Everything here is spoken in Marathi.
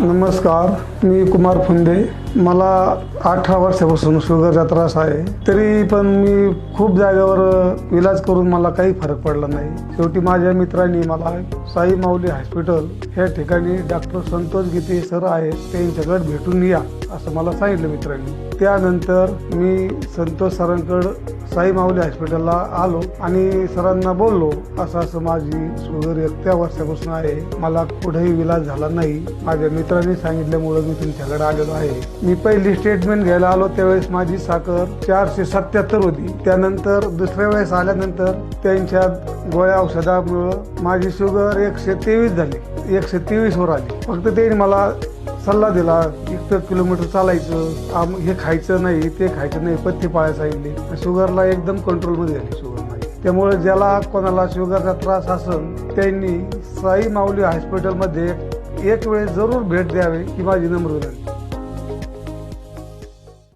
नमस्कार मी कुमार फुंदे. मला अठरा वर्षापासून शुगरचा त्रास आहे. तरी पण मी खूप जागेवर इलाज करून मला काही फरक पडला नाही. शेवटी माझ्या मित्रांनी मला साई माऊली हॉस्पिटल ह्या ठिकाणी डॉक्टर संतोष गीते सर आहेत त्यांच्याकडे भेटून या असं मला सांगितलं मित्रांनी. त्यानंतर मी संतोष सरांकडं साई माऊली हॉस्पिटलला आलो आणि सरांना बोललो असं असं माझी शुगर एकट्या वर्षापासून आहे. मला कुठेही विलाज झाला नाही. माझ्या मित्रांनी सांगितल्यामुळं मी तुमच्याकडे आलेलो आहे. मी पहिली स्टेटमेंट घ्यायला आलो त्यावेळेस माझी साखर चारशे सत्याहत्तर होती. त्यानंतर दुसऱ्या वेळेस आल्यानंतर त्यांच्या गोळ्या औषधामुळं माझी शुगर एकशे तेवीस झाली. एकशे तेवीस वर आली. फक्त त्यांनी मला सल्ला दिला इतकं किलोमीटर चालायचं आम हे खायचं नाही ते खायचं नाही पथ्य पाळायला सांगितले शुगरला एकदम कंट्रोलमध्ये झाली शुगर त्यामुळे ज्याला कोणाला शुगरचा त्रास असेल त्यांनी साई माऊली हॉस्पिटलमध्ये एक वेळेस जरूर भेट द्यावी ही माझी नम्र विनंती.